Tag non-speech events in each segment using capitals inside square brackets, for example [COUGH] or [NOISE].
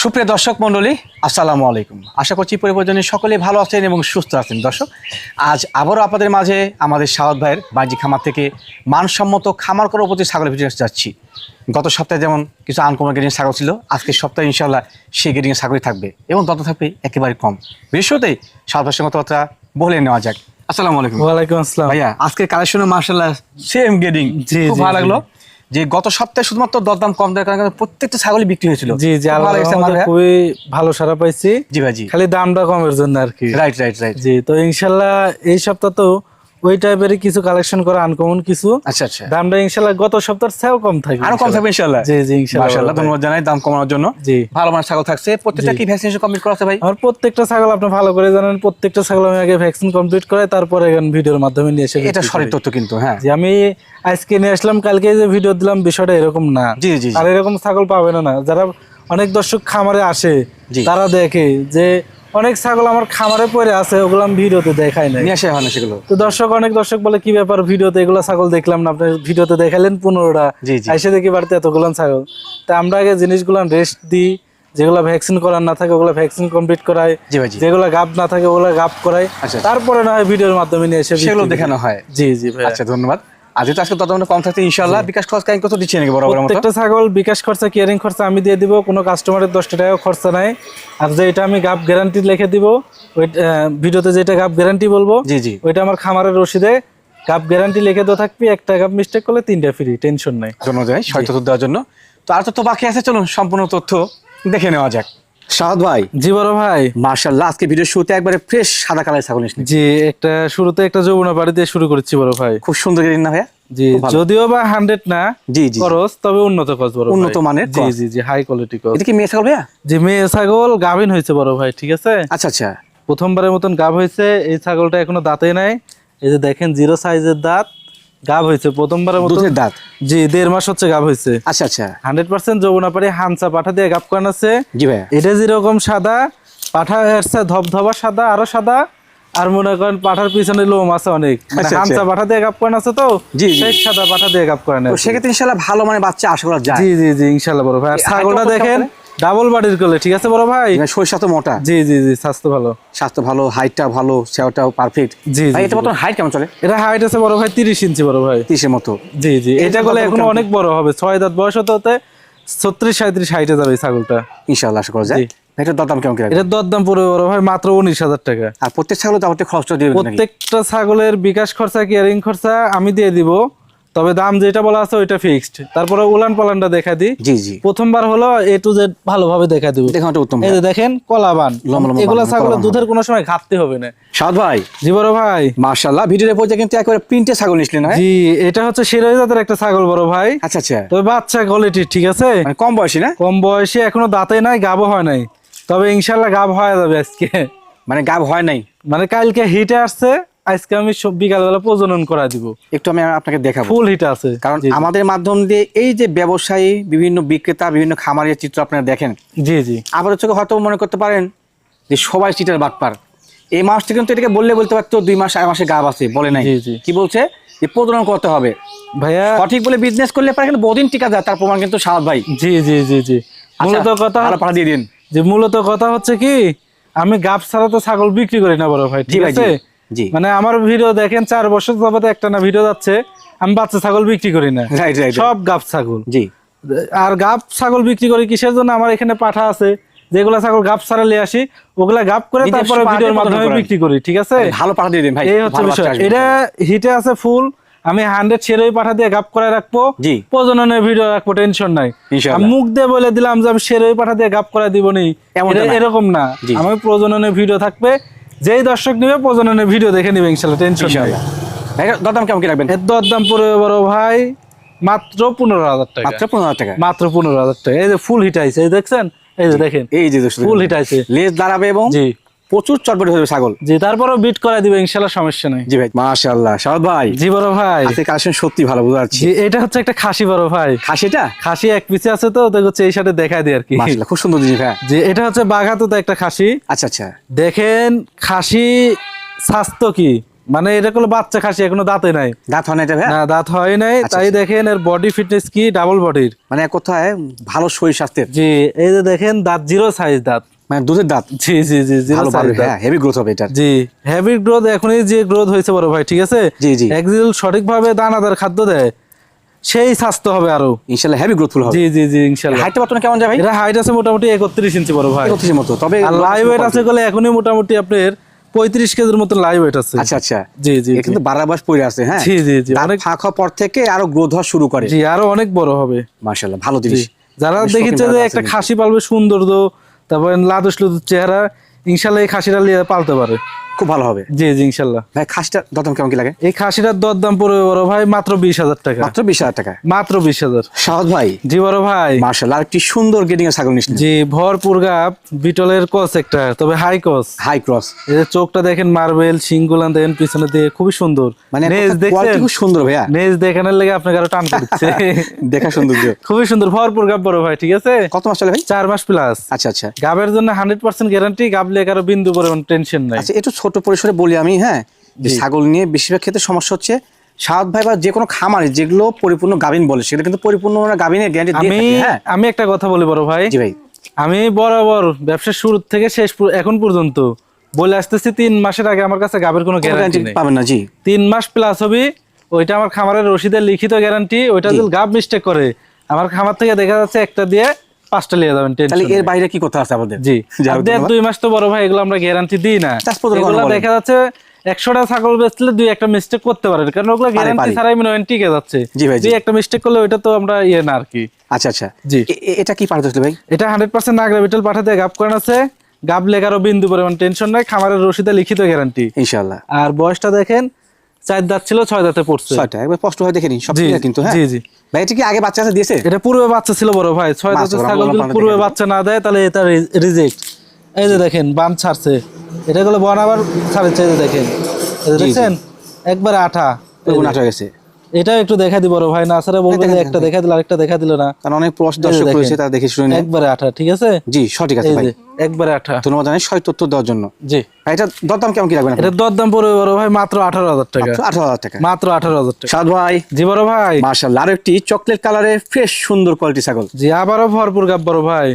সুপ্রিয় দর্শক মণ্ডলী আসসালামু আলাইকুম। আশা করছি পরিবর্তনে সকলে ভালো আছেন এবং সুস্থ আছেন। দর্শক আজ আবারও আপনাদের মাঝে আমাদের সাহদ ভাইয়ের বাজি খামার থেকে মানসম্মত খামার করার প্রতি ছাগলের ভিডিও যাচ্ছি। গত সপ্তাহে যেমন কিছু আনকমন গেডিং ছাগল ছিল আজকে সপ্তাহে ইনশাল্লাহ সেই গেডিং ছাগলই থাকবে এবং তত থাকবে একেবারে কম। বৃহস্পতিতেই সাহদ ভাইয়ের সঙ্গে কথা বলে নেওয়া যাক। আসসালামু আলাইকুম। ওয়ালাইকুম আসসালাম। ভাইয়া আজকের কালেকশনে মার্শাল্লাহ সেম গেডিং। জি, খুব ভালো লাগল। যে গত সপ্তাহে শুধুমাত্র দরদাম কম দেওয়ার কারণে প্রত্যেকটা ছাগলই বিক্রি হয়েছিল। জি জি। খুবই ভালো সারা পাইছি। জি ভাই জি। খালি দামটা কমের জন্য আর কি। রাইট রাইট রাইট জি তো ইনশাল্লাহ এই সপ্তাহ তো ওই টাইপেরই কিছু কালেকশন করা আনকমন কিছু। আচ্ছা আচ্ছা। দামটা গত সপ্তাহের চেয়েও কম থাকবে আরও কম থাকবে ইনশাআল্লাহ জি জি মাশাআল্লাহ ধন্যবাদ জানাই দাম কমানোর জন্য। জি। ভালো মানের ছাগল থাকছে। প্রত্যেকটা কি ভ্যাকসিনেশন কমপ্লিট করা আছে ভাই? আমার প্রত্যেকটা ছাগল আপনি ভালো করে জানেন প্রত্যেকটা ছাগল আমি আগে ভ্যাকসিন কমপ্লিট করে তারপরে এখন ভিডিওর মাধ্যমে নিয়ে এসে এটা সঠিক তথ্য কিন্তু হ্যাঁ। যে আমি আজকে নিয়ে আসলাম কালকে যে ভিডিও দিলাম বিষয়টা এরকম না। জি জি। আর এরকম ছাগল পাবে না। না যারা অনেক দর্শক খামারে আসে তারা দেখে যে অনেক ছাগল আমার খামারে পড়ে আছে ওগুলো আমি ভিডিওতে দেখাই নাই। নিয়ে আসে হয় না সেগুলো? তো দর্শক অনেক দর্শক বলে কি ব্যাপার ভিডিওতে এগুলো ছাগল দেখলাম না? আপনি ভিডিওতে দেখালেন পনেরোটা। এসে দেখি বাড়িতে এতগুলো ছাগল। তা আমরা আগে জিনিসগুলো রেস্ট দিই যেগুলো ভ্যাকসিন করার না থাকে ওগুলো ভ্যাকসিন কমপ্লিট করাই। যেগুলো গাপ না থাকে ওগুলো গাপ করাই। আচ্ছা। তারপরে না হয় ভিডিওর মাধ্যমে নিয়ে এসে সেগুলো দেখানো হয়। জি জি ভাই। আচ্ছা ধন্যবাদ। আর যেহেতু আজকে তত কম থাকতে ইনশাআল্লাহ বিকাশ খরচ কাহিনী কত দিচ্ছে নাকি বরাবর প্রত্যেকটা ছাগল বিকাশ খরচা কেয়ারিং খরচা আমি দিয়ে দিব কোনো কাস্টমারের দশটা টাকা খরচা নাই। আর যেটা আমি গাপ গ্যারান্টি লিখে দিব ওই ভিডিওতে যেটা গাপ গ্যারান্টি বলব জি জি। ওইটা আমার খামারের রসিদে গাপ গ্যারান্টি লিখে দেওয়া থাকবে একটা গাপ মিস্টেক করলে তিনটা ফ্রি টেনশন নাই। ধন্যবাদ সঠিক দেওয়ার জন্য। তো আর তথ্য বাকি আছে চলুন সম্পূর্ণ তথ্য দেখে নেওয়া যাক। সাহাদ ভাই। জি বড় ভাই। মার্শাল্লাহ আজকে ভিডিও শুরুতে একবারে ফ্রেশ সাদা কালার ছাগল জি একটা শুরুতে একটা যমুনা বাড়ি দিয়ে শুরু করেছি বড় ভাই। খুব সুন্দর না ভাইয়া? জি যদিও বা হান্ড্রেড না জি। খরচ তবে উন্নত খরচ বড় উন্নত মানের জি জি জি হাই কোয়ালিটি খরচ। এটা কি মেয়ে ছাগল ভাইয়া? মেয়ে ছাগল গাভিন হয়েছে বড় ভাই ঠিক আছে? আচ্ছা আচ্ছা। প্রথমবারের মতন গাভ হয়েছে এই ছাগলটা এখনও দাঁতে নাই। এই যে দেখেন জিরো সাইজের দাঁত। গাব হয়েছে প্রথমবারের দুধের দাঁত? জি দেড় মাস হচ্ছে গাব হয়েছে। আচ্ছা আচ্ছা। হান্ড্রেড পার্সেন্ট পাঠা দিয়ে গাব করানো আছে। জি ভাইয়া। এটা যেরকম সাদা পাঠা ধবধবা সাদা আরও সাদা। আর মনে করেন পাঠার পিছনে লোম আছে অনেক। মানে আচ্ছা, হামসা আচ্ছা। পাঠা দিয়ে গাব করানো আছে তো? জি। সাদা পাঠা দিয়ে গাব করানো সেক্ষেত্রে ইনশাল্লাহ ভালো মানে বাচ্চা আশা করা যায়। জি জি জি ইনশাল্লাহ বড় ভাই। আর ছাগলটা দেখেন? ডাবল বাড়ির কোলে ঠিক আছে বড় ভাই? মানে শরীর মোটা। জি জি জি স্বাস্থ্য ভালো। স্বাস্থ্য ভালো হাইটটা ভালো সেওটাও পারফেক্ট জি ভাই এটা। হাইট কেমন চলে? এটা হাইট আছে বড় ভাই তিরিশ ইঞ্চি বড় ভাই। তিরিশের মতো। জি জি এটা গলে এখন অনেক বড় হবে। ছয় দাঁত বয়স হতে হতে ছত্রিশ সাঁত্রিশ হাইটে যাবে এই ছাগলটা। ইনশাল্লাহ আশা করা যায়। দরদাম কেমন কি এটার দরদাম পড়বে বড় ভাই মাত্র উনিশ হাজার টাকা। আর প্রত্যেক ছাগল যাবতীয় খরচটা দিয়ে প্রত্যেকটা ছাগলের বিকাশ খরচা কেয়ারিং খরচা আমি দিয়ে দিব। তবে দাম যেটা বলা আছে ওইটা ফিক্সড তারপরে উলান পালানটা দেখা দিই। জি জি। প্রথমবার হলো এ টু জেড ভালোভাবে দেখা দিব। দেখুন উত্তম এই যে দেখেন কলাবান এগুলা বান, ছাগলের দুধের কোনো সময় ঘাটতি হবে না। সাদ ভাই। জি বড় ভাই। মার্শাল্লাহ ভিডিওর পর্যায়ে কিন্তু একেবারে প্রিন্টে ছাগল নিছিলেন হ্যাঁ? জি এটা হচ্ছে শিরোই জাতের একটা ছাগল বড় ভাই। আচ্ছা আচ্ছা। তবে বাচ্চা কোয়ালিটি ঠিক আছে? মানে কম বয়সী না? কম বয়সে এখনও দাঁতে নাই গাবও হয় নাই। তবে ইনশাআল্লাহ গাব হয়ে যাবে আজকে। মানে গাব হয় নাই? মানে কালকে হিটে আসছে আজকে আমি সব বিকালবেলা প্রজনন করা দিব। একটু আমি আপনাকে দেখাবো। ফুল হিট আছে। কারণ আমাদের মাধ্যম দিয়ে এই যে ব্যবসায়ী বিভিন্ন বিক্রেতা বিভিন্ন খামারের চিত্র আপনারা দেখেন। জি জি। আবার চোখে হয়তো মনে করতে পারেন যে সবাই চিটার বাটপার। এই মাসটা কিন্তু এটাকে বললে বলতে পারতো দুই মাস আড়াই মাসে গাব আছে বলে নাই। কি বলছে? যে প্রজনন করতে হবে। ভাইয়া সঠিক বলে বিজনেস করলে পারে কিন্তু বহুদিন টিকা যায় তার প্রমাণ কিন্তু সাহাদ ভাই। জি জি জি জি। মূলত আচ্ছা, কথা আরও পাঠা দিয়ে দিন। যে মূলত কথা হচ্ছে কি আমি গাব ছাড়া তো ছাগল বিক্রি করি না বড় ভাই ঠিক আছে? মানে আমার ভিডিও দেখেন চার বছর যাবত একটা না ভিডিও যাচ্ছে আমি বাচ্চা ছাগল বিক্রি করি না। সব গাব ছাগল। জি। আর গাব ছাগল বিক্রি করি কিসের জন্য? আমার এখানে পাঠা আছে যেগুলা ছাগল গাব ছাড়া নিয়ে আসি ওগুলা করে তারপরে ভিডিওর মাধ্যমে বিক্রি করি ঠিক আছে? ভালো পাঠা দিয়ে দিন ভাই এই হচ্ছে বিষয়। এটা হিটে আছে ফুল আমি হান্ড্রেড সেরোই পাঠা দিয়ে গাপ করে রাখব। প্রজননের ভিডিও রাখব টেনশন নাই। মুখ দিয়ে বলে দিলাম যে আমি সেরোই পাঠা দিয়ে গাপ করে দিব না। এরকম না। আমি প্রজননের ভিডিও থাকবে যেই দর্শক নিবে প্রজননের ভিডিও দেখে নিবে ইনশাল্লাহ টেনশন নাই। দরদাম কেমন কি রাখবেন? এর দরদাম পড়বে বড় ভাই মাত্র পনেরো হাজার টাকা। মাত্র পনেরো হাজার টাকা? মাত্র পনেরো হাজার টাকা। এই যে ফুল হিটাইছে এই দেখছেন? এই যে দেখেন এই যে ফুল হিটাইছে লেজ দাঁড়াবে এবং জি। প্রচুর চটপটে হবে ছাগল। জি তারপরও বিট করে দিবে ইনশাল্লাহ সমস্যা নাই। জি ভাই মাশাআল্লাহ। সাহাদ ভাই জি বড় ভাই। আজকে কালেকশন সত্যি ভালো বুঝতে পারছি। জি এটা হচ্ছে একটা খাসি বড় ভাই। খাসিটা? খাসি এক পিছে আছে তো দেখো হচ্ছে এই সাথে দেখা দিই আর কি। মাশাআল্লাহ খুব সুন্দর জিনিস ভাই। যে এটা হচ্ছে বাঘাতুতে একটা খাসি। আচ্ছা আচ্ছা। দেখেন খাসি স্বাস্থ্য কি? মানে এটা কোনো বাচ্চা খাসি এখনও দাঁতে নাই। দাঁত হয় না এটা ভাইয়া না দাঁত হয় নাই। আচ্ছা, তাই দেখেন এর বডি ফিটনেস কি? ডাবল বডির মানে কথায়? ভালো শরীর স্বাস্থ্যের। জি এই যে দেখেন দাঁত জিরো সাইজ দাঁত। মানে দুধের দাঁত। জি জি জি জিরো ভালো সাইজ হ্যাঁ হেভি গ্রোথ হবে এটার। জি হেভি গ্রোথ এখনই যে গ্রোথ হয়েছে বড় ভাই ঠিক আছে? জি, জি। সঠিকভাবে দানাদার খাদ্য দেয় সেই স্বাস্থ্য হবে আরও। ইনশাল্লাহ হেভি গ্রোথফুল হবে। জি জি জি ইনশাল্লাহ। হাইটটা বর্তমানে কেমন যায় ভাই? এটা হাইট আছে মোটামুটি একত্রিশ ইঞ্চি বড় ভাই। একত্রিশের মতো তবে লাইভ ওয়েট আছে বলে এখনই মোটামুটি আপনার পঁয়ত্রিশ কেজির মতো লাইভ ওয়েট আছে। আচ্ছা আচ্ছা। জি জি কিন্তু বারো মাস পড়ে আছে হ্যাঁ? জি জি জি অনেক ফাঁক হওয়ার পর থেকে আরও গ্রোথ হওয়া শুরু করে। জি আরও অনেক বড় হবে। মাশাল্লাহ ভালো জিনিস। যারা শৌখিন যে একটা খাসি পালবে সুন্দর তো তারপরে লাদুস লুদুর চেহারা ইনশাল্লাহ এই খাসিটা নিয়ে পালতে পারে। খুব ভালো হবে। জি জি ইনশাল্লাহ। ভাই খাসটা দরদাম কেমন কি লাগে? এই খাসিটার দর দাম পড়বে বড় ভাই মাত্র বিশ হাজার টাকা। মাত্র বিশ হাজার টাকা। মাত্র বিশ হাজার। সাহদ ভাই। জি বড় ভাই। মার্শাল আর একটি সুন্দর গেটিং এর ছাগল নিশ্চিত জি ভরপুর গাপ বিটলের কস একটা তবে হাই কস হাই ক্রস। এই যে চোখটা দেখেন মার্বেল সিংগুলান দেখেন পিছনে দিয়ে খুবই সুন্দর। মানে নেজ কোয়ালিটি খুব সুন্দর ভাইয়া। নেজ দেখানোর লেগে আপনাকে আরও টান করছে [LAUGHS] দেখা সৌন্দর্য খুবই সুন্দর ভরপুর গাব বড় ভাই ঠিক আছে? কত মাস চলে ভাই? চার মাস প্লাস আচ্ছা আচ্ছা। গাবের জন্য হান্ড্রেড পার্সেন্ট গ্যারান্টি গাবলে কারও বিন্দু পরিমাণ টেনশন নাই। আচ্ছা একটু ছোট পরিসরে বলি আমি হ্যাঁ? যে ছাগল নিয়ে বেশিরভাগ ক্ষেত্রে সমস্যা হচ্ছে ভাই বা যে কোনো খামারে যেগুলো পরিপূর্ণ গাভিন বলে সেটা কিন্তু পরিপূর্ণ গাভিনের গ্যারান্টি আমি আমি একটা কথা বলি বড় ভাই। জি ভাই। আমি বরাবর ব্যবসার শুরু থেকে শেষ এখন পর্যন্ত বলে আসতেছি তিন মাসের আগে আমার কাছে গাবের কোনো গ্যারান্টি পাবেন না জি। তিন মাস প্লাস হবে ওইটা আমার খামারের রসিদের লিখিত গ্যারান্টি ওইটা যদি গাব মিস্টেক করে আমার খামার থেকে দেখা যাচ্ছে একটা দিয়ে পাঁচটা নিয়ে যাবেন তাহলে এর বাইরে কি কথা আছে আমাদের? জি। দেড় দুই মাস তো বড় ভাই এগুলো আমরা গ্যারান্টি দিই না। এগুলো দেখা যাচ্ছে একশোটা ছাগল বেচলে দুই একটা মিস্টেক করতে পারে কারণ ওগুলো গ্যারান্টি ছাড়াই মনে হয় টিকে যাচ্ছে। জি ভাই, দুই একটা মিস্টেক করলে ওইটা তো আমরা ইয়ে না আর কি। আচ্ছা আচ্ছা। জি। এটা কি আসলে ভাই? এটা হান্ড্রেড পার্সেন্ট নাগরা বিটল পাঠাতে গাব করেন আছে। গাব লেগারও বিন্দু পরিমাণ টেনশন নাই খামারের রসিদে লিখিত গ্যারান্টি ইনশাল্লাহ আর বয়সটা দেখেন চার দাঁত ছিল ছয় দাঁতে পড়ছে। ছয়টা একবার স্পষ্ট হয় দেখে নিন সব কিন্তু হ্যাঁ? জি, জি। ভাই এটা কি আগে বাচ্চা আছে দিয়েছে? এটা পূর্বে বাচ্চা ছিল বড় ভাই ছয় দাঁতের ছাগল যদি পূর্বে বাচ্চা না দেয় তাহলে এটা রিজেক্ট। এই যে দেখেন বাম ছাড়ছে। এটা গুলো বন আবার ছাড়ছে এই যে দেখেন। দেখছেন? একবারে আঠা। আঠা গেছে। এটা একটু দেখা দি বড় ভাই। না স্যার বলবে যে একটা দেখা দিল আরেকটা দেখা দিল না। কারণ অনেক প্রশ এই যে দর্শক। রয়েছে তারা দেখে শুনে একবারে আঠা ঠিক আছে? জি সঠিক আছে ভাই। একবারে আঠা। ধন্যবাদ জানাই সঠিক তথ্য দেওয়ার জন্য। জি। ভাই এটা দরদাম কেমন কি রাখবেন এটা দরদাম পড়বে বড় ভাই মাত্র আঠারো হাজার টাকা। আঠারো হাজার টাকা। মাত্র আঠারো হাজার টাকা। সাদ ভাই। জি বড় ভাই। মার্শাল্লাহ আরও একটি চকলেট কালারের ফ্রেশ সুন্দর কোয়ালিটি ছাগল। জি আবারও ভরপুর গাব বড় ভাই।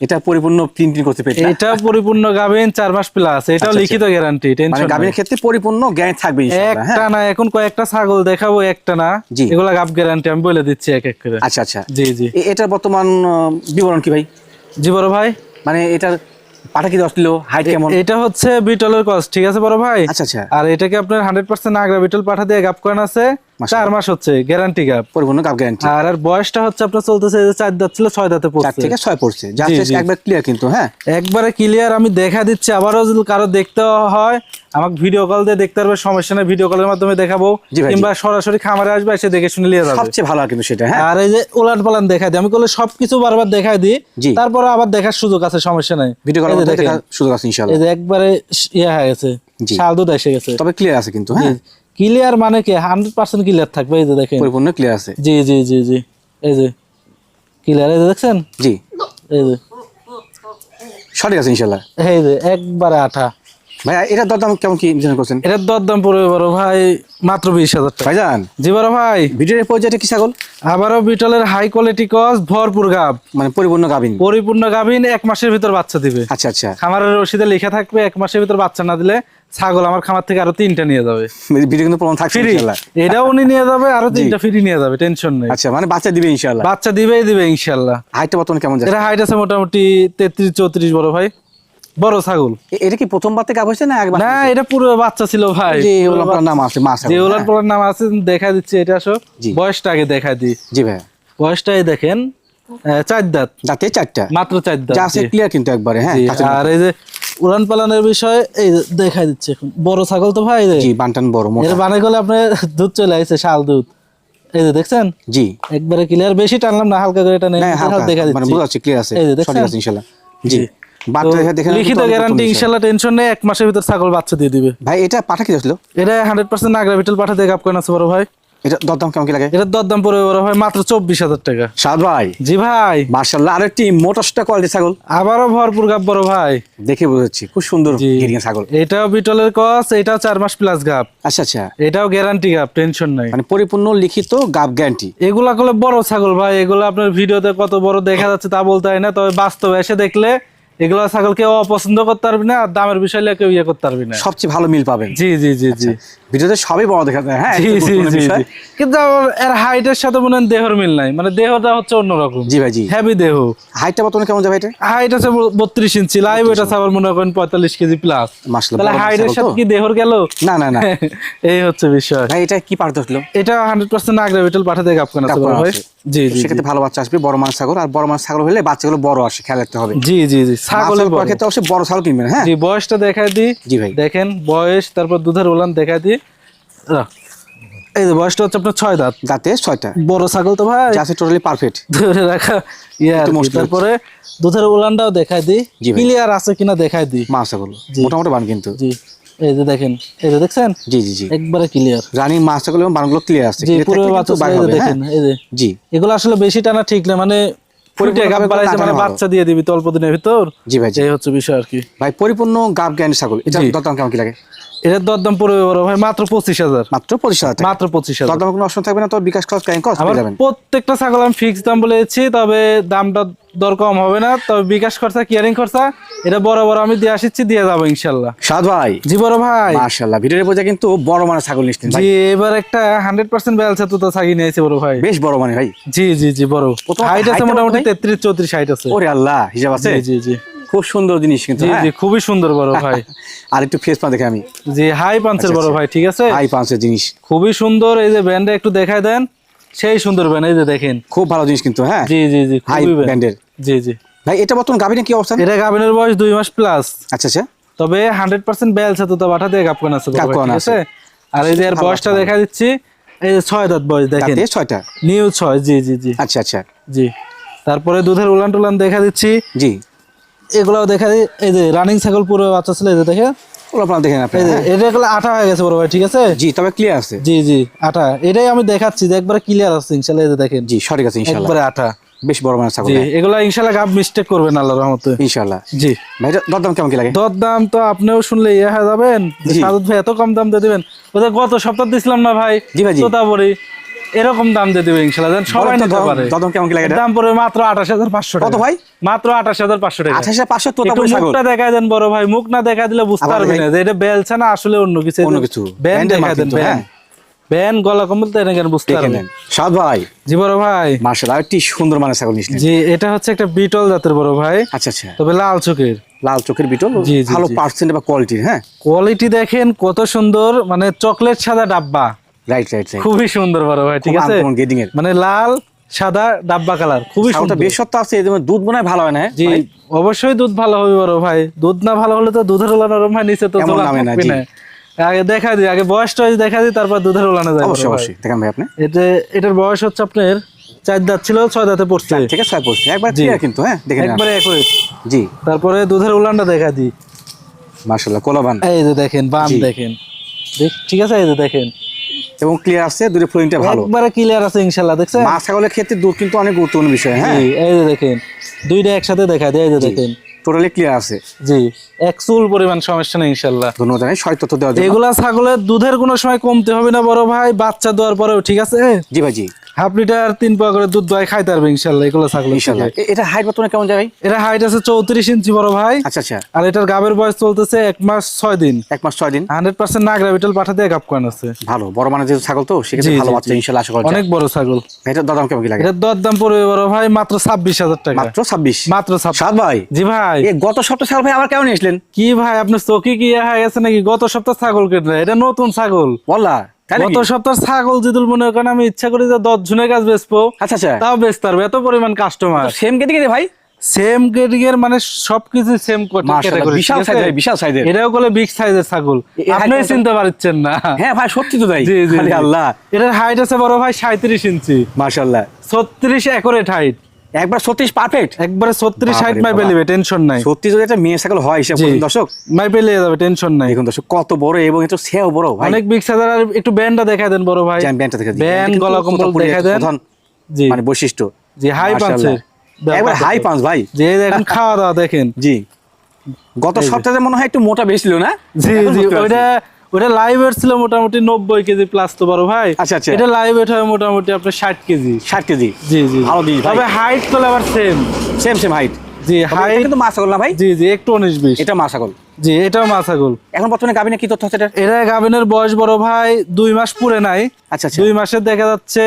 এটা পরিপূর্ণ প্রিন্টিং করতে পেরেছে। এটা পরিপূর্ণ গাবেন চার মাস প্লাস এটাও আচ্ছা, লিখিত গ্যারান্টি মানে টেনশন গাভীর ক্ষেত্রে পরিপূর্ণ জ্ঞান থাকবে ইনশাআল্লাহ, একটা হ্যাঁ না এখন কয়েকটা ছাগল দেখাবো একটা না। এগুলা গাব গ্যারান্টি আমি বলে দিচ্ছি এক এক করে। আচ্ছা আচ্ছা। জি জি। এ- এটার বর্তমান বিবরণ কি ভাই? জি বড় ভাই। মানে এটার পাটা কি দশ কিলো? হাইট কেমন? এটা হচ্ছে বিটলের কস্ট ঠিক আছে বড় ভাই? আচ্ছা আচ্ছা। আর এটাকে আপনার হান্ড্রেড পার্সেন্ট আগ্রা বিটল পাঠা দিয়ে গাপ করান আছে। চার মাস হচ্ছে গ্যারান্টি গাপ পরিপূর্ণ গ্যারান্টি আর আর বয়সটা হচ্ছে আপনার চলতেছে চার দাঁত ছিল ছয় দাঁতে চার পড়ছে থেকে ছয় পড়ছে। একবার ক্লিয়ার কিন্তু হ্যাঁ? একবারে ক্লিয়ার আমি দেখা দিচ্ছি আবারও যদি কারও দেখতে হয় আমাকে ভিডিও কল দিয়ে দেখতে পারবে সমস্যা নেই ভিডিও কলের মাধ্যমে দেখাবো। কিংবা সরাসরি খামারে আসবে এসে দেখে শুনে নিয়ে যাবে। সবচেয়ে ভালো কিন্তু সেটা হ্যাঁ? আর এই যে উলান পালান দেখাই দিই আমি করলে সবকিছু বারবার দেখাই দিই। তারপরে আবার দেখার সুযোগ আছে সমস্যা নাই। ভিডিও দেখেন, দেখার সুযোগ আছে ইনশাআল্লাহ। এই যে একবারে ইয়ে হয়ে গেছে। শাল দুধ এসে গেছে। তবে ক্লিয়ার আছে কিন্তু হ্যাঁ? ক্লিয়ার মানে কি? হান্ড্রেড পার্সেন্ট ক্লিয়ার থাকবে এই যে দেখেন। পরিপূর্ণ ক্লিয়ার আছে। জি জি জি জি। এই যে ক্লিয়ার এই যে দেখছেন? জি। এই যে। সঠিক আছে ইনশাআল্লাহ। এই যে একবারে আঠা। ভাই এটার দরদাম কেমন কি নির্ধারণ করছেন? এটার দরদাম পড়বে বড় ভাই মাত্র বিশ হাজার টাকা। ভাইজান। জি বড় ভাই। ভিডিওর পর্যায়ে কি ছাগল? আবারও বিটলের হাই কোয়ালিটি কস ভরপুর গাব। মানে পরিপূর্ণ গাভিন। পরিপূর্ণ এক মাসের ভিতর বাচ্চা দিবে। আচ্ছা আচ্ছা। খামারের রসিদে লেখা থাকবে এক মাসের ভিতর বাচ্চা না দিলে ছাগল আমার খামার থেকে আরও তিনটা নিয়ে যাবে। ভিডিও কিন্তু প্রমাণ থাকছে ইনশাআল্লাহ। এটাও উনি নিয়ে যাবে আরও তিনটা ফ্রি নিয়ে যাবে টেনশন নেই। আচ্ছা মানে বাচ্চা দিবে ইনশাআল্লাহ। বাচ্চা দিবেই দিবে ইনশাল্লাহ হাইটটা বর্তমানে কেমন যাচ্ছে? এরা হাইট আছে মোটামুটি তেত্রিশ চৌত্রিশ বড় ভাই। বড় ছাগল। এটা কি প্রথমবার থেকে হয়েছে না একবার না এটা পুরো বাচ্চা ছিল ভাই। ওগুলো আপনার নাম আছে মাছ যে ওলার পোলার নাম আছে দেখা দিচ্ছে এটা আসো। বয়সটা আগে দেখা দিই। জি ভাই বয়সটাই দেখেন চার দাঁত। দাঁতে চারটা। মাত্র চার দাঁত যা আছে ক্লিয়ার কিন্তু একবারে হ্যাঁ আর এই যে উড়ান পালানের বিষয়ে এই দেখাই দিচ্ছে এখন। বড় ছাগল তো ভাই জি বানটান বড় এর বানে গেলে আপনার দুধ চলে আসছে শাল দুধ। এই যে দেখছেন? জি। একবারে ক্লিয়ার বেশি টানলাম না হালকা করে টানে দেখা মানে দিচ্ছি। বোঝা যাচ্ছে ক্লিয়ার আছে এই যে দেখছেন? ইনশাআল্লাহ জি। লিখিত গ্যারান্টি টেনশন নেই এক মাসের ভিতর ছাগল বাচ্চা দিয়ে দিবে। ভাই এটা পাঠা কি আসলো? এটা হান্ড্রেড পার্সেন্ট আগ্রা বিটল পাঠা দিয়ে গাপ করেন আছে বড় ভাই। এটা দরদাম কেমন কি লাগে? এটার দরদাম পড়বে বড় ভাই মাত্র চব্বিশ হাজার টাকা। সাদ ভাই। জি ভাই। মার্শাল্লাহ আরেকটি মোটরসটা কোয়ালিটি ছাগল। আবারও ভরপুর গাব বড় ভাই। দেখে বুঝাচ্ছি খুব সুন্দর গিরিয়া ছাগল। এটাও বিটলের কস এটাও চার মাস প্লাস গাপ আচ্ছা আচ্ছা। এটাও গ্যারান্টি গাপ টেনশন নাই। মানে পরিপূর্ণ লিখিত গাব গ্যারান্টি এগুলা করলে বড় ছাগল ভাই এগুলো আপনার ভিডিওতে কত বড় দেখা যাচ্ছে তা বলতে হয় না তবে বাস্তবে এসে দেখলে এগুলা ছাগল কেউ অপছন্দ করতে পারবি না আর দামের বিষয় কেউ ইয়ে করতে পারবি না। সবচেয়ে ভালো মিল পাবেন। জি জি জি জি। ভিডিওতে সবই বড় দেখা যায় হ্যাঁ। কিন্তু এর হাইটের সাথে মনে হয় দেহর মিল নাই। মানে দেহটা হচ্ছে অন্যরকম। জি ভাই জি। হেভি দেহ। হাইটটা বর্তমানে কেমন যাবে এটা? হাইট আছে বত্রিশ ইঞ্চি। লাইভ এটা মনে করেন পঁয়তাল্লিশ কেজি প্লাস তাহলে হাইটের সাথে কি দেহর গেল? না না না। [LAUGHS] এই হচ্ছে বিষয়। ভাই এটা কি হলো? এটা হান্ড্রেড পার্সেন্ট আগ্রা বিটল পাঠাতে গাপকান আছে গাব বড় করা ভাই জি জি সেক্ষেত্রে ভালো বাচ্চা আসবে বড় মাছ ছাগল। আর বড় মাছ ছাগল হলে বাচ্চাগুলো বড় আসে খেয়াল রাখতে হবে। জি জি জি ছাগলের ক্ষেত্রে অবশ্যই বড় ছাগল কিনবেন হ্যাঁ। জি বয়সটা দিই। জি ভাই। দেখেন বয়স তারপর দুধের উলান দেখাই দিই। এই যে বয়সটা হচ্ছে আপনার ছয় দাঁত। দাঁতে ছয়টা। বড় ছাগল তো ভাই। আছে টোটালি পারফেক্ট ধরে রাখা ইয়ে তারপরে দুধের উলানটাও দেখাই দিই। ক্লিয়ার আছে কিনা দেখাই দিই। মাছ ছাগল। মোটামুটি বান কিন্তু। জি। এই যে দেখেন এই যে দেখছেন? জি জি জি। একবারে ক্লিয়ার রানিং মাছ ছাগল এবং বানগুলো ক্লিয়ার আছে। জি পুরো বাচ্চা দেখেন হ্যাঁ? এই যে। জি। এগুলো আসলে বেশি টানা ঠিক না মানে মানে বাচ্চা দিয়ে দিবি তো অল্প দিনের ভিতর। জি ভাই এই হচ্ছে বিষয় আর কি। ভাই পরিপূর্ণ গাব জ্ঞান ছাগল। এটা। দরদাম কেমন কি লাগে? এটার দরদাম পড়বে বড় ভাই মাত্র পঁচিশ হাজার। মাত্র পঁচিশ হাজার মাত্র পঁচিশ হাজার। দরদাম কোনো অপশন থাকবে না তো বিকাশ খরচ পেয়ে যাবেন। প্রত্যেকটা ছাগল আমি ফিক্স দাম বলেছি তবে দামটা দর কম হবে না। তবে বিকাশ খরচা কিয়ারিং খরচা এটা বড় বড় আমি দিয়ে আসিচ্ছি দিয়ে যাব ইনশাল্লাহ। সাদ ভাই। জি বড় ভাই। মাশাআল্লাহ ভিডিওর বোঝা কিন্তু বড় মানে ছাগল নিচ্ছেন জি এবার একটা হান্ড্রেড পার্সেন্ট বেলসা তো ছাগি নিয়েছে বড় ভাই। বেশ বড় মানে ভাই। জি জি জি বড়। হাইট আছে মোটামুটি তেত্রিশ চৌত্রিশ হাইট আছে। ওরে আল্লাহ হিসাব আছে? জি জি জি। খুব সুন্দর জিনিস কিন্তু জি হ্যাঁ? খুবই সুন্দর বড় ভাই। আর একটু ফেস পা দেখে আমি। জি হাই পাঞ্চের বড় ভাই ঠিক আছে? হাই পাঁচের জিনিস। খুবই সুন্দর এই যে ব্যান্ডটা একটু দেখায় দেন। সেই সুন্দর ব্যান্ড এই যে দেখেন। খুব ভালো জিনিস কিন্তু হ্যাঁ? জি জি জি হাই ব্যান্ড ব্র্যান্ডের জি জি। ভাই এটা বর্তমান গাভিনে কি অবস্থান? এটা গাভিনের বয়স দুই মাস প্লাস আচ্ছা আচ্ছা। তবে হান্ড্রেড পার্সেন্ট বেল আছে তো বাটা দিয়ে গাপকান আছে ঠিক আছে। আর এই যে এর বয়সটা দেখা দিচ্ছি এই যে ছয় দাঁত বয়স দেখেন। ছয়টা? নিউ ছয় জি জি জি। আচ্ছা আচ্ছা। জি। তারপরে দুধের উলান টুলান দেখা দিচ্ছি। জি। এগুলাও দেখা এই যে রানিং ছাগল পুরো বাচ্চা ছিল এই যে দেখে। দেখেন আপনি এই যে? এটা এগুলো আঠা হয়ে গেছে বড় ভাই ঠিক আছে? জি তবে ক্লিয়ার আছে। জি জি আঠা। এটাই আমি দেখাচ্ছি যে একবারে ক্লিয়ার আছে ইনশাল্লাহ এই যে দেখেন। জি সঠিক আছে ইনশাআল্লাহ একবারে আঠা। বেশ বড় ছাগল জি। এগুলা ইনশাল্লাহ গাব মিস্টেক করবেন রহমতে। ইনশাআল্লাহ জি। ভাই দরদাম কেমন কি লাগে? তো আপনিও শুনলে ইয়ে হয়ে যাবেন। সাদত ভাই এত কম দাম দিয়ে দিবেন। ওদের গত সপ্তাহ দিছিলাম না ভাই জি ভাই। তোতাবড়ি এরকম দাম দিয়ে দিবে ইনশাল্লাহ সবাই নিতে দাম- পারে। দরদাম কেমন লাগে দাম পড়বে মাত্র আঠাশ হাজার পাঁচশো কত ভাই? মাত্র আঠাশ হাজার পাঁচশো টাকা। আঠাশ পাঁচশো মুখটা দেখায় দেন বড় ভাই মুখ না দেখা দিলে বুঝতে পারবি। না। যে এটা বেলছে না আসলে অন্য কিছু। অন্য কিছু। ব্যান ব্যান্ডের দেখা দেন হ্যাঁ। ব্যান গলা কম্বল তো কেন বুঝতে পারবেন? সাদ ভাই। জি বড় ভাই। মার্শাল একটি সুন্দর মানে ছাগল নিচ্ছেন জি এটা হচ্ছে একটা বিটল জাতের বড় ভাই। আচ্ছা আচ্ছা। তবে লাল চোখের। লাল চোখের বিটল ভালো। পার্সেন্ট বা কোয়ালিটির হ্যাঁ? কোয়ালিটি দেখেন কত সুন্দর মানে চকলেট সাদা ডাব্বা। রাইট রাইট খুবই সুন্দর বড় ভাই ঠিক আছে? গেডিং এর। মানে লাল সাদা ডাব্বা কালার খুবই সুন্দর। বেশ সত্য আছে দুধ মনে ভালো হয় না? জি অবশ্যই দুধ ভালো হবে বড় ভাই। দুধ না ভালো হলে তো দুধের ওলানো ভাই নিচে তো না, আগে দেখা দিই আগে বয়সটা দেখা দিই তারপর দুধের ওলানো যায় অবশ্যই অবশ্যই। দেখেন ভাই আপনি। এতে এটার বয়স হচ্ছে আপনার চার দাঁত ছিল ছয় দাঁতে পড়ছে। ঠিক আছে ছয় পড়ছে একবার। ক্লিয়ার কিন্তু হ্যাঁ দেখেন একবারে একই জি। তারপরে দুধের উলানটা দেখা দিই। মার্শাল্লাহ কোলাবান। এই যে দেখেন বান দেখেন। দেখ- ঠিক আছে এই যে দেখেন। এবং ক্লিয়ার আছে দুটো ফ্লোইংটা ভালো। একবারে ক্লিয়ার আছে ইনশাআল্লাহ দেখছেন? মা ছাগলের ক্ষেত্রে দুধ কিন্তু অনেক গুরুত্বপূর্ণ বিষয় হ্যাঁ? এই যে দেখেন দুইটা একসাথে দেখা দেয় এই যে দেখেন। টোটালি ক্লিয়ার আছে। জি এক চুল পরিমাণ সমস্যা নেই ইনশাআল্লাহ ধন্যবাদ জানাই সঠিক তথ্য দেওয়ার জন্য। এগুলা ছাগলের দুধের কোনো সময় কমতে হবে না বড় ভাই বাচ্চা দেওয়ার পরেও ঠিক আছে? জি ভাই জি হাফ লিটার তিন পা করে দুধ দোয়াই খাইতে পারবে ইনশাল্লাহ এগুলো ছাগল ইনশাল্লাহ এটা হাইট বর্তমানে কেমন যাবে এটা হাইট আছে চৌত্রিশ ইঞ্চি বড় ভাই। আচ্ছা আচ্ছা। আর এটার গাবের বয়স চলতেছে এক মাস ছয় দিন। এক মাস ছয় দিন। হান্ড্রেড পার্সেন্ট পাঠা দিয়ে গাপ করান আছে। ভালো বড় মানে যেহেতু ছাগল তো সেক্ষেত্রে ভালো বাচ্চা ইনশাল্লাহ আশা করা অনেক বড় ছাগল। এটার দাম কেমন কি লাগে? এটার দর দাম পড়বে বড় ভাই মাত্র ছাব্বিশ হাজার টাকা। মাত্র ছাব্বিশ? মাত্র সাত ভাই? জি ভাই। গত সপ্তাহ ছাগল ভাই আবার কেমন আসলেন? কি ভাই আপনার চোখে কি ইয়ে হয়ে গেছে নাকি? গত সপ্তাহ ছাগল কেটে এটা নতুন ছাগল। নাকি? গত সপ্তাহ ছাগল যদি মনে করেন আমি ইচ্ছা করি যে দশ জনের কাজ বেচবো। আচ্ছা আচ্ছা। তাও বেচতে পারবে এত পরিমাণ কাস্টমার সেম কেটে ভাই? সেম মানে সবকিছু সেম বিশাল সাইজের বিশাল সাইজের এটাও বলে বিগ সাইজের ছাগল। আপনি চিনতে পারছেন না। হ্যাঁ ভাই সত্যি তো তাই জি জি জি। আল্লাহ। এটার হাইট আছে বড় ভাই সাঁত্রিশ ইঞ্চি। মাশাআল্লাহ। ছত্রিশ একরেট হাইট একবার ছত্রিশ পারফেক্ট একবারে ছত্রিশ ষাট। টেনশন নাই। সত্যি যদি একটা মেয়ে ছাগল হয় হিসাব দর্শক। যাবে টেনশন নাই। দেখুন দর্শক কত বড় এবং একটু সেও বড় ভাই। অনেক বিগ আর একটু ব্যান্ডটা দেখাই দেন বড় ভাই। ব্যান্ডটা দেখে। ব্যান্ড গলা কম্বল একটা দেন। জি। মানে বৈশিষ্ট্য। জি হাই। পাঞ্চের একবার হাই পাঁচ ভাই। যে দেখেন খাওয়া দাওয়া দেখেন। জি। গত সপ্তাহে মনে হয় একটু মোটা বেশি ছিল না? জি জি ওইটা ওইটা লাইভ ওয়েট ছিল মোটামুটি নব্বই কেজি প্লাস তো বড় ভাই। আচ্ছা, আচ্ছা। এটা লাইভ ওয়েট হয় মোটামুটি আপনার ষাট কেজি। ষাট কেজি? জি জি ভালো জিনিস তবে হাইট করলে আবার সেম সেম সেম হাইট জি হাইট কিন্তু মা না ভাই? জি জি একটু উনিশ বিশ। এটা মা জি এটাও মাছাগুল। এখন বর্তমানে গাবিনে কি তথ্য আছে এটা? বয়স বড় ভাই দুই মাস পুরে নাই। আচ্ছা আচ্ছা। দুই মাসে দেখা যাচ্ছে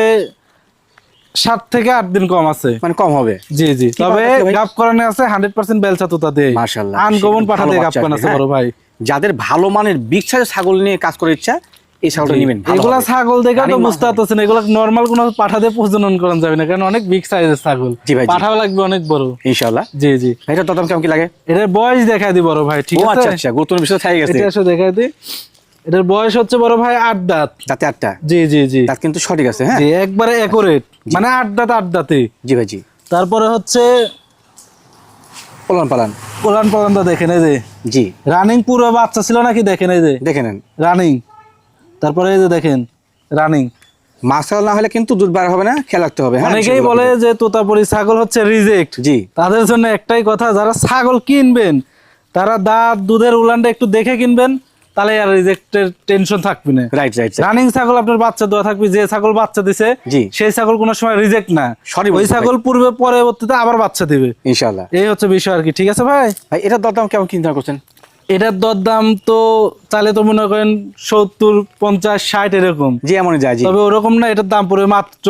সাত থেকে আট দিন কম আছে। মানে কম হবে। জি জি। তবে? গাপ করানো আছে হান্ড্রেড পার্সেন্ট বেলচা তোতা দিয়ে। আনকমন সেটা পাঠা গাপ করানো আছে বড়। ভাই। যাদের ভালো মানের বিগ সাইজের ছাগল নিয়ে কাজ করার ইচ্ছা এই ছাগলটা নেবেন। এগুলা ছাগল দেখে তো বুঝতে পারতেছেন এগুলা নর্মাল কোনো পাঠা দিয়ে প্রজনন করা যাবে না কারণ অনেক বিগ সাইজের ছাগল। জি ভাই, পাঠাও লাগবে অনেক বড়। ইনশাআল্লাহ। জি জি। এটা কেমন কি লাগে? এটার বয়স দেখাই দি বড় ভাই ঠিক ও আচ্ছা আছে? আচ্ছা গুরুত্বপূর্ণ বিষয় থেকে গেছে। এটা এসে দেখাই দি এটার বয়স হচ্ছে বড় ভাই আট দাঁত। তাতে আটটা? জি জি জি। দাঁত কিন্তু সঠিক আছে হ্যাঁ? জি একবারে একুরেট মানে আট দাঁত আট দাঁতে। জি ভাই জি। তারপরে হচ্ছে পালান পালান পোলান পোলানটা দেখেন এই যে। জি। রানিং পুরো বাচ্চা ছিল নাকি দেখেন এই যে? দেখে নেন রানিং। তারপরে এই যে দেখেন রানিং। মাসাল না হলে কিন্তু দুধ বার হবে না খেয়াল রাখতে হবে। হ্যাঁ অনেকেই বলে যে তোতাপুরি ছাগল হচ্ছে রিজেক্ট। জি। তাদের জন্য একটাই কথা যারা ছাগল কিনবেন তারা দাঁত দুধের উলানটা একটু দেখে কিনবেন। তাহলে আর রিজেক্টের টেনশন থাকবে না। রাইট রাইট রানিং ছাগল আপনার বাচ্চা দেওয়া থাকবে যে ছাগল বাচ্চা দিছে জি। সেই ছাগল কোনো সময় রিজেক্ট না। Sorry ওই ছাগল পূর্বে পরবর্তীতে আবার বাচ্চা দিবে। ইনশাআল্লাহ। এই হচ্ছে বিষয় আর কি ঠিক আছে ভাই? ভাই এটার দরদাম কেমন চিন্তা করছেন? এটার দরদাম তো চালে তো মনে করেন সত্তর পঞ্চাশ ষাট এরকম। জি এমনই যায় তবে ওরকম না এটার দাম পড়বে মাত্র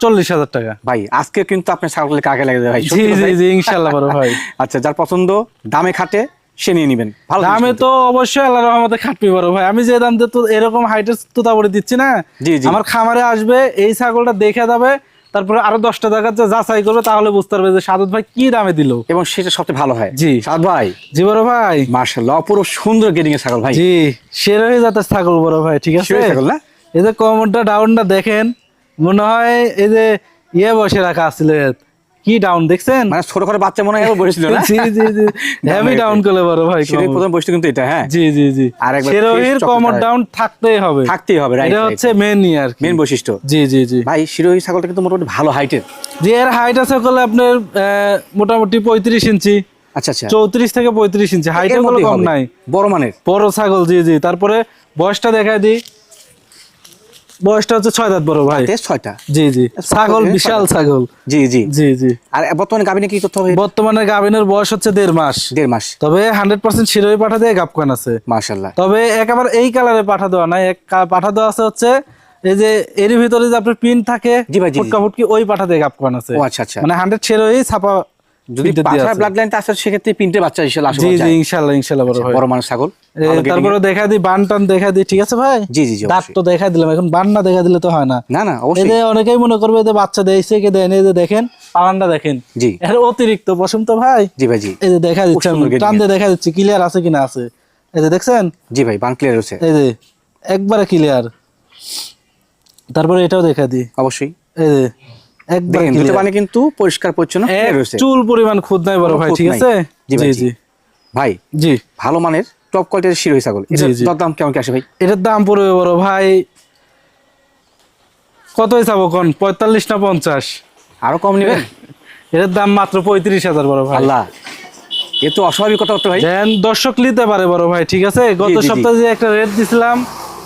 চল্লিশ হাজার টাকা। ভাই আজকে কিন্তু আপনার ছাগলের কাকে লাগে ভাই? জি জি ইনশাল্লাহ ভাই। [LAUGHS] আচ্ছা যার পছন্দ দামে খাটে সে নিয়ে নেবেন। দামে তো অবশ্যই আল্লাহ রহমতে খাটবি বড় ভাই। আমি যে দাম তো এরকম হাইটের তোতা বলে দিচ্ছি না জি, জি। আমার খামারে আসবে এই ছাগলটা দেখে যাবে তারপরে আরও দশটা টাকা যাচাই করবে তাহলে বুঝতে পারবে যে সাদত ভাই কি দামে দিল। এবং সেটা সবচেয়ে ভালো হয়। জি। সাদ ভাই। জি বড় ভাই। মার্শাল্লাহ অপূর্ব সুন্দর গেডিং এর ছাগল ভাই। জি সেরই জাতের ছাগল বড় ভাই ঠিক আছে? ছাগল না? এই যে কমরটা ডাউনটা দেখেন মনে হয় এই যে ইয়ে বসে রাখা আছিল কি ডাউন দেখছেন? মানে ছোট করে বাচ্চা মনে হয় বসেছিল না? জি জি জি। [LAUGHS] হেভি ডাউন করলে বড় ভাই সেটাই প্রথম বসতে কিন্তু এটা হ্যাঁ। জি জি জি। আর একবার chocolate কমর ডাউন থাকতেই হবে। থাকতেই হবে রাইট এটা হচ্ছে মেন মেন বৈশিষ্ট্য। জি জি জি। ভাই শিরোহী ছাগলটা কিন্তু মোটামুটি ভালো হাইটের যে এর হাইট আছে করলে আপনার মোটামুটি পঁয়ত্রিশ ইঞ্চি। আচ্ছা আচ্ছা। চৌত্রিশ থেকে পঁয়ত্রিশ ইঞ্চি। হাইটে কোনো কম নাই। বড় মানের। বড় ছাগল জি জি। তারপরে বয়সটা দেখায় দিই। বয়সটা হচ্ছে ছয় দাঁত বড় ভাই। ছয়টা জি জি। ছাগল বিশাল ছাগল। জি জি। জি জি। আর বর্তমানে গাবিনে কি করতে হবে? বর্তমানে বয়স হচ্ছে দেড় মাস। দেড় মাস। তবে হান্ড্রেড পার্সেন্ট শিরোই পাঠা দিয়ে গাপকান আছে। মাশাল্লাহ। তবে একেবারে এই কালারে পাঠা দেওয়া নাই। এক পাঠা দেওয়া আছে হচ্ছে এই যে এর ভিতরে যে আপনার পিন থাকে। ফুটকা ফুটকি ওই পাঠা দিয়ে গাপকান আছে। আচ্ছা আচ্ছা। মানে হান্ড্রেড ছেড়েই ছাপা যদি পিনটা দেয়া পাথর আছে। ব্লাড লাইনটা আসে সেক্ষেত্রে তিনটে বাচ্চা হিসেবে আসে জি জি ইনশাল্লাহ ইনশাল্লাহ বড় বড় মানুষ ছাগল। এ, ভালো getting তারপরে দেখা দিই বান টান দেখা দিই ঠিক আছে ভাই? জি জি জি দাঁত তো দেখা দিলাম এখন বান না দেখা দিলে তো হয় না। না না অবশ্যই। এতে অনেকেই মনে করবে যে বাচ্চা দিয়েছে কে দেয়নি এই যে দেখেন পালানটা দেখেন। জি। এর অতিরিক্ত পশম তো ভাই। জি ভাই জি। এই যে দেখা দিচ্ছে টান দিয়ে দেখা দিচ্ছি ক্লিয়ার আছে কিনা আছে? এই যে দেখছেন? জি ভাই বান ক্লিয়ার হচ্ছে এই যে একবারে ক্লিয়ার তারপরে এটাও দেখা দিই। অবশ্যই। এই যে দেখেন দুটো। পানি কিন্তু পরিষ্কার পরিচ্ছন্ন চুল পরিমাণ খুদ নাই বড় ভাই ঠিক আছে? জি জি ভাই জি। ভালো মানের টপ কোয়ালিটির শিরোহী ছাগল। এটা জি, জি। দাম কেমন কি আসে ভাই? এটার দাম পড়বে বড় ভাই কতই চাবো কোন পঁয়তাল্লিশ না পঞ্চাশ? আরও কম নেবেন? এটার দাম মাত্র পঁয়ত্রিশ হাজার বড় ভাই। আল্লাহ এ তো অস্বাভাবিক কথা ভাই। দর্শক নিতে পারে বড় ভাই ঠিক আছে? গত। সপ্তাহে যে একটা রেট দিছিলাম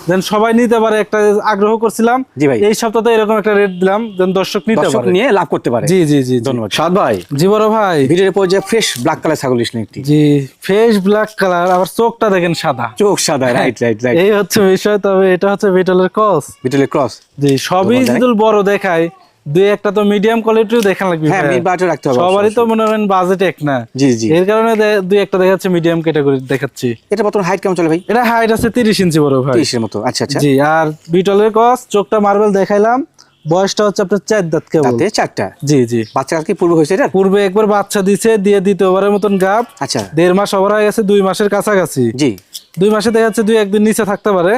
দেন সবাই নিতে পারে একটা আগ্রহ করছিলাম। জি ভাই। এই সপ্তাহে এরকম একটা রেট দিলাম দেন দর্শক নিতে পারে। নিয়ে লাভ করতে পারে। জি জি জি। ধন্যবাদ। সাদ ভাই। জি বড় ভাই। ভিডিওর পর যে ফ্রেশ ব্ল্যাক কালার ছাগল ইসলেন একটি। জি। ফ্রেশ ব্ল্যাক কালার আবার চোখটা দেখেন সাদা। চোখ সাদা রাইট রাইট রাইট এই হচ্ছে বিষয় তবে এটা হচ্ছে বিটলের ক্রস বিটলের ক্রস জি সবই যদি বড় দেখায় দুই একটা তো মিডিয়াম কোয়ালিটিও দেখা লাগবে হ্যাঁ মিড বাটে রাখতে হবে সবারই তো মনে করেন বাজেট এক না। জি জি। এর কারণে দুই একটা দেখাচ্ছে মিডিয়াম ক্যাটাগরি দেখাচ্ছি। এটা বর্তমানে হাইট কেমন চলে ভাই? এটা হাইট আছে তিরিশ ইঞ্চি বড় ভাই। তিরিশের মতো আচ্ছা আচ্ছা। জি আর বিটলের কস চোখটা মার্বেল দেখাইলাম। বয়সটা হচ্ছে আপনার চার দাঁত কেবল। তাতে চারটা? জি জি। বাচ্চা কি পূর্ব হয়েছে এটা পূর্বে একবার বাচ্চা দিছে দিয়ে দ্বিতীয়বারের মতন গাপ আচ্ছা। দেড় মাস ওভার হয়ে গেছে দুই মাসের কাছাকাছি। জি। দুই মাসে দেখা যাচ্ছে দুই একদিন নিচে থাকতে পারে।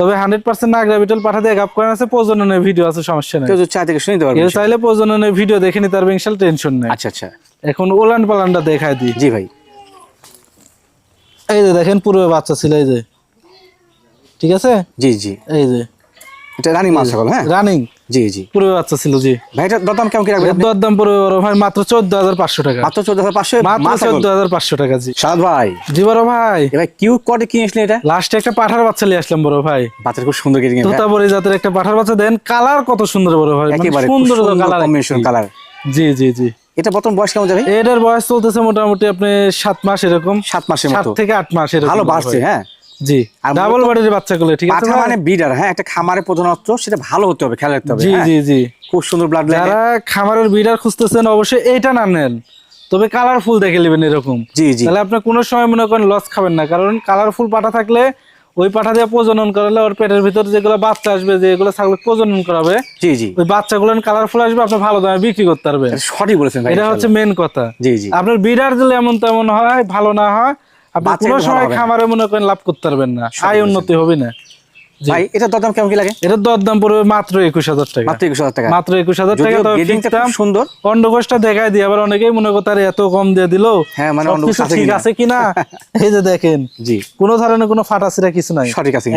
তবে হান্ড্রেড পার্সেন্ট নাগরা বিটল পাঠা দিয়ে গাপ করেন আছে প্রজননের ভিডিও আছে সমস্যা নেই। চা থেকে শুনতে পারবেন চাইলে প্রজননের ভিডিও দেখে নিতে পারবে ইনশাল টেনশন নেই। আচ্ছা আচ্ছা। এখন ওলান পালানটা দেখাই দিই। জি ভাই। এই যে দেখেন পূর্বে বাচ্চা ছিল এই যে। ঠিক আছে? জি জি। এই যে। এটা রানিং মাছ হ্যাঁ? রানিং জি জি। পূর্বে বাচ্চা ছিল জি। ভাই এটা দরদাম কেমন কি রাখবেন? দরদাম পড়বে ভাই মাত্র চোদ্দ হাজার পাঁচশো টাকা। মাত্র চোদ্দ হাজার পাঁচশো? মাত্র মাছ ছাগল? চোদ্দ হাজার পাঁচশো টাকা জি। সাদ ভাই। জি বড় ভাই। এবার কিউ কটে কিনেছিলেন এটা? লাস্টে একটা পাঠার বাচ্চা নিয়ে আসলাম বড় ভাই। বাচ্চাটা খুব সুন্দর কেটে তোতাবড়ি জাতের একটা পাঠার বাচ্চা দেন কালার কত সুন্দর বড় ভাই মানে সুন্দর কালার। Combination colour. জি জি জি। এটা প্রথম বয়স কেমন যাবে? এটার বয়স চলতেছে মোটামুটি আপনি সাত মাস এরকম। সাত মাসের সাত মতো থেকে আট মাস এরকম ভালো বাড়ছে হ্যাঁ। জি। ডাবল বাড়ির বাচ্চাগুলো ঠিক আছে মানে বিডার হ্যাঁ একটা খামারে প্রধানত্ব সেটা ভালো হতে হবে খেয়াল রাখতে হবে জি হ্যাঁ? জি জি। খুব সুন্দর ব্লাড যারা খামারের বিডার খুঁজতেছেন অবশ্যই এইটা না নেন। তবে কালারফুল দেখে নেবেন এরকম। জি জি। তাহলে আপনি কোনো সময় মনে করেন লস খাবেন না কারণ কালারফুল থাকলে ওই পাঠা দিয়ে প্রজনন করালে ওর পেটের ভিতর যেগুলো বাচ্চা আসবে যেগুলো ছাগল প্রজনন করাবে জি জি। ওই বাচ্চা বাচ্চাগুলো কালারফুল আসবে আপনি ভালো দামে বিক্রি করতে পারবেন। এটা সঠিক বলেছেন এটা হচ্ছে মেন কথা। জি জি। আপনার বিডার দিলে এমন তেমন হয় ভালো না হয় আপনি কোনো সময় খামারে মনে করেন লাভ করতে পারবেন না। আয় উন্নতি হবে না। জি। ভাই এটা দরদাম কেমন কি লাগে? এটার দরদাম পড়বে মাত্র একুশ হাজার টাকা। মাত্র মাত্র সুন্দর। অন্ডকোষটা দেখায় দিয়ে আবার অনেকেই মনে করতে এত কম দিয়ে দিলো। হ্যাঁ, মানে অন্ডকোষ ঠিক আছে কিনা? এই যে দেখেন জি। কোনো ধরনের কোনো ফাটাছিরা কিছু নাই। সঠিক আছে